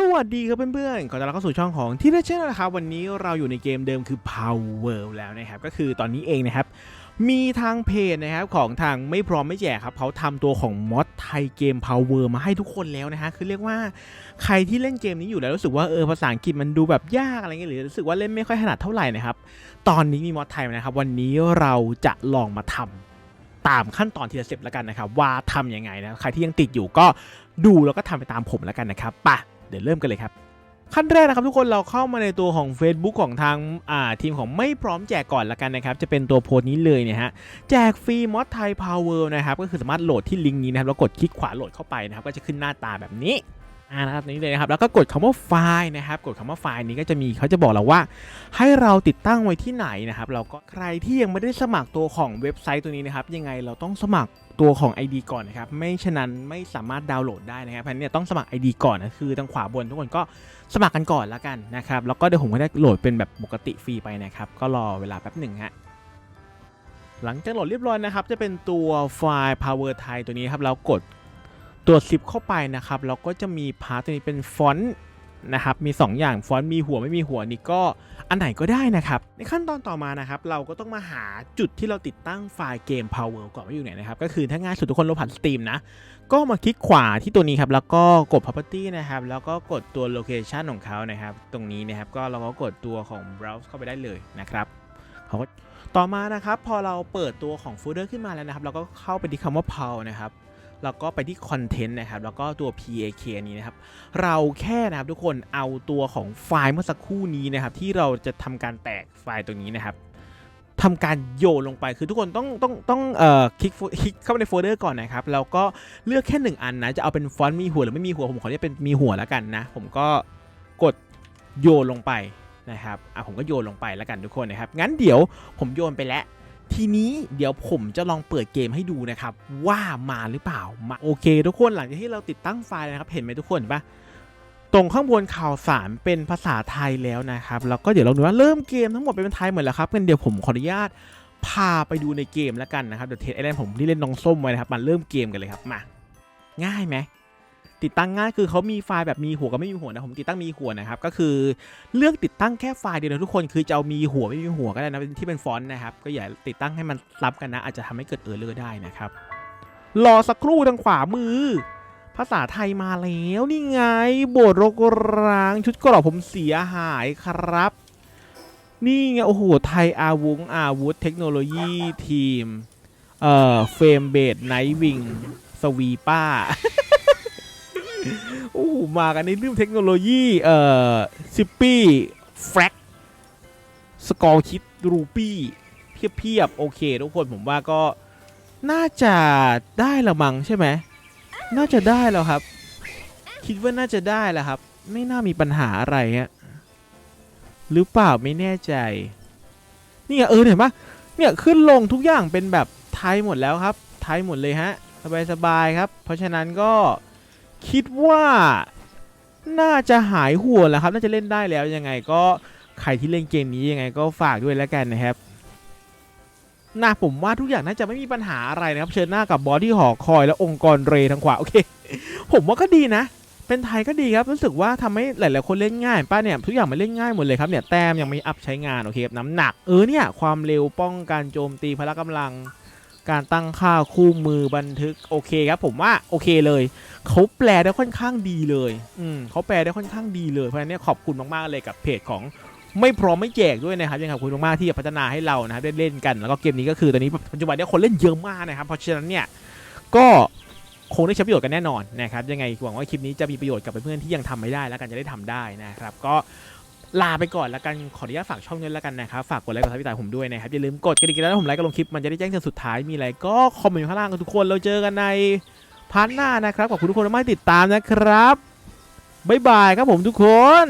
สวัสดีครับเพื่อนๆ ขอต้อนรับเข้าสู่ช่องของที่เรเช่นนะครับ วันนี้เราอยู่ในเกมเดิมคือ Power แล้วนะครับ ก็คือตอนนี้เองนะครับ มีทางเพจนะครับของทางไม่พร้อมไม่แจกครับเขาทำตัวของมอดไทยเกม Power มาให้ทุกคนแล้วนะฮะ คือเรียกว่าใครที่เล่นเกมนี้อยู่แล้วรู้สึกว่าเออภาษาอังกฤษมันดูแบบยากอะไรเงี้ยหรือรู้สึกว่าเล่นไม่ค่อยถนัดเท่าไหร่นะครับ ตอนนี้มีมอดไทยนะครับ วันนี้เราจะลองมาทำตามขั้นตอนทีละสเต็ปแล้วกันนะครับ ว่าทำยังไงนะ ใครที่ยังติดอยู่ก็ดูแล้วก็ทำไปตามผมแล้วกันนะครับไปะ เดี๋ยวเริ่มกันเลยครับ ขั้นแรกนะครับทุกคนเราเข้ามาในตัวของ Facebook ของทางอ่าทีมของไม่พร้อมแจกก่อนละกันนะครับ จะเป็นตัวโพสต์นี้เลยเนี่ยฮะ แจกฟรีมอดไทยพาวเวอร์นะครับ ก็คือสามารถโหลดที่ลิงก์นี้นะครับแล้วกดคลิกขวาโหลดเข้าไปนะครับ ก็จะขึ้นหน้าตาแบบนี้อ่านะครับนี้เลยนะครับแล้วก็กดคำว่าไฟล์นะครับกดคำว่าไฟล์นี้ก็จะมีเขาจะบอกเราว่า ให้เราติดตั้งไว้ที่ไหนนะครับเราก็ใครที่ยังไม่ได้สมัครตัวของเว็บไซต์ตัวนี้นะครับยังไงเราต้องสมัคร ตัวของ ID ก่อนนะครับ ไม่ฉะนั้นไม่สามารถดาวน์โหลดได้นะครับเพราะนี่ต้องสมัคร ID ก่อนนะคือทางขวาบนทุกคนก็สมัครกันก่อนแล้วกันนะครับ แล้วก็เดี๋ยวผมก็ได้โหลดเป็นแบบปกติฟรีไปนะครับ ก็รอเวลาแป๊บหนึ่งฮะหลังจากโหลดเรียบร้อยนะครับ จะเป็นตัวไฟล์ Power Thai ตัวนี้ครับเรากดตัวซิปเข้าไปนะครับแล้วก็จะมีพาร์ตัวนี้เป็นฟอนต์ นะครับมี 2 อย่างฟอนต์มีหัวไม่มีหัวนี่ก็อันไหนก็ได้นะครับ ในขั้นตอนต่อมานะครับ เราก็ต้องมาหาจุดที่เราติดตั้งไฟล์เกม Power ก่อนว่าอยู่ไหนนะครับ ก็คือถ้าง่ายสุดทุกคนเราผ่าน Steam นะ ก็มาคลิกขวาที่ตัวนี้ครับ แล้วก็กด property นะครับ แล้วก็กดตัว location ของเขานะครับ ตรงนี้นะครับก็เราก็กดตัวของ browse เข้าไปได้เลยนะครับเขาก็ต่อมานะครับ พอเราเปิดตัวของโฟลเดอร์ขึ้นมาแล้วนะครับ เราก็เข้าไปที่คำว่า pow นะครับ แล้วก็ไปที่ content นะครับ แล้วก็ตัว pak นี้นะครับ เราแค่นะครับทุกคนเอาตัวของไฟล์เมื่อสักครู่นี้นะครับ ที่เราจะทำการแตกไฟล์ตรงนี้นะครับทำการโยนลงไปคือทุกคนต้องต้องต้องเอ่อคลิกคลิกเข้าไปในโฟลเดอร์ก่อนนะครับ แล้วก็เลือกแค่หนึ่งอันนะ จะเอาเป็นฟอนต์มีหัวหรือไม่มีหัวผมขอเรียกเป็นมีหัวแล้วกันนะ ผมก็กดโยนลงไปนะครับอะผมก็โยนลงไปแล้วกันทุกคนนะครับ งั้นเดี๋ยวผมโยนไปแล้ว ทีนี้เดี๋ยวผมจะลองเปิดเกมให้ดูนะครับ ว่ามาหรือเปล่ามาโอเค ทุกคนหลังจากที่เราติดตั้งไฟล์นะครับ เห็นไหมทุกคนเห็นปะตรงข้างบนข่าวสารเป็นภาษาไทยแล้วนะครับแล้วก็เดี๋ยวเราดูว่าเริ่มเกมทั้งหมดเป็นไทยหมดแล้วครับงั้นเดี๋ยวผมขออนุญาตพาไปดูในเกมแล้วกันนะครับเดี๋ยวเทสไอแลนด์ผมที่เล่นน้องส้มไว้นะครับมาเริ่มเกมกันเลยครับมาง่ายไหม ติดตั้งง่ายคือเขามีไฟล์แบบมีหัวกับไม่มีหัวนะผมติดตั้งมีหัวนะครับก็คือเลือกติดตั้งแค่ไฟล์เดียวนะทุกคนคือจะมีหัวไม่มีหัวก็ได้นะที่เป็นฟอนต์นะครับก็อย่าติดตั้งให้มันซ้ำกันนะอาจจะทำให้เกิดเออร์เลอร์ได้นะครับรอสักครู่ทางขวามือ ภาษาไทยมาแล้วนี่ไงโบสถ์รกร้างชุดกราะผมเสียหายครับ นี่ไงโอ้โหไทยอาวุงอาวุธเทคโนโลยีทีมเอ่อเฟรมเบดไนท์วิงสวีป้า โอ้มากันในเรื่องเทคโนโลยีเอ่อซิปปี้แฟร็กสกอลคิดรูปี้เพียบเพียบๆโอเค ทุกคนผมว่าก็น่าจะได้ละมังใช่ไหมน่าจะได้แล้วครับ คิดว่าน่าจะได้แล้วครับ ไม่น่ามีปัญหาอะไรฮะหรือเปล่าไม่แน่ใจ นี่ไงเออเห็นปะเนี่ยขึ้นลงทุกอย่างเป็นแบบไทยหมดแล้วครับ ไทยหมดเลยฮะ สบายๆครับ เพราะฉะนั้นก็ คิดว่าน่าจะหายห่วงแล้วครับ น่าจะเล่นได้แล้วยังไงก็ใครที่เล่นเกมนี้ยังไงก็ฝากด้วยแล้วกันนะครับน่าผมว่าทุกอย่างน่าจะไม่มีปัญหาอะไรนะครับ เชิญหน้ากับบอดี้หอคอย และองค์กรเรทางขวาโอเค ผมว่าก็ดีนะ เป็นไทยก็ดีครับรู้สึกว่าทำให้หลาย ๆ คนเล่นง่ายป้าเนี่ยทุกอย่างมันเล่นง่ายหมดเลยครับเนี่ยแต้มยังไม่อัพใช้งานโอเคครับน้ำหนักเออเนี่ยความเร็วป้องกันโจมตีพละกำลัง การตั้งค่าคู่มือบันทึกโอเคครับผมว่าโอเคเลยเขาแปลได้ค่อนข้างดีเลยอืมเขาแปลได้ค่อนข้างดีเลยเพราะฉะนั้นเนี่ยขอบคุณมากๆเลยกับเพจของไม่พร้อมไม่แจกด้วยนะครับยังขอบคุณมากๆที่พัฒนาให้เรานะครับได้เล่นกันแล้วก็เกมนี้ก็คือตอนนี้ปัจจุบันเนี้คนเล่นเยอะมากนะครับเพราะฉะนั้นเนี่ยก็คงได้ใช้ประโยชน์กันแน่นอนนะครับยังไงหวังว่าคลิปนี้จะมีประโยชน์กับเพื่อนๆที่ยังทำไม่ได้แล้วกันจะได้ทำได้นะครับก็ ลาไปก่อนแล้วกันขออนุญาตฝากช่องนี้แล้วกันนะครับฝากกดไลค์กดซับสไครต์ผมด้วยนะครับอย่าลืมกดกระดิ่งแล้วถ้ผมไลค์ก็ลงคลิปมันจะได้แจ้งเตือนสุดท้ายมีอะไรก็คอมเมนต์อยู่ข้างล่างกันทุกคนเราเจอกันในพาร์ทหน้านะครับขอบคุณทุกคนมากที่ติดตามนะครับบ๊ายบายครับผมทุกคน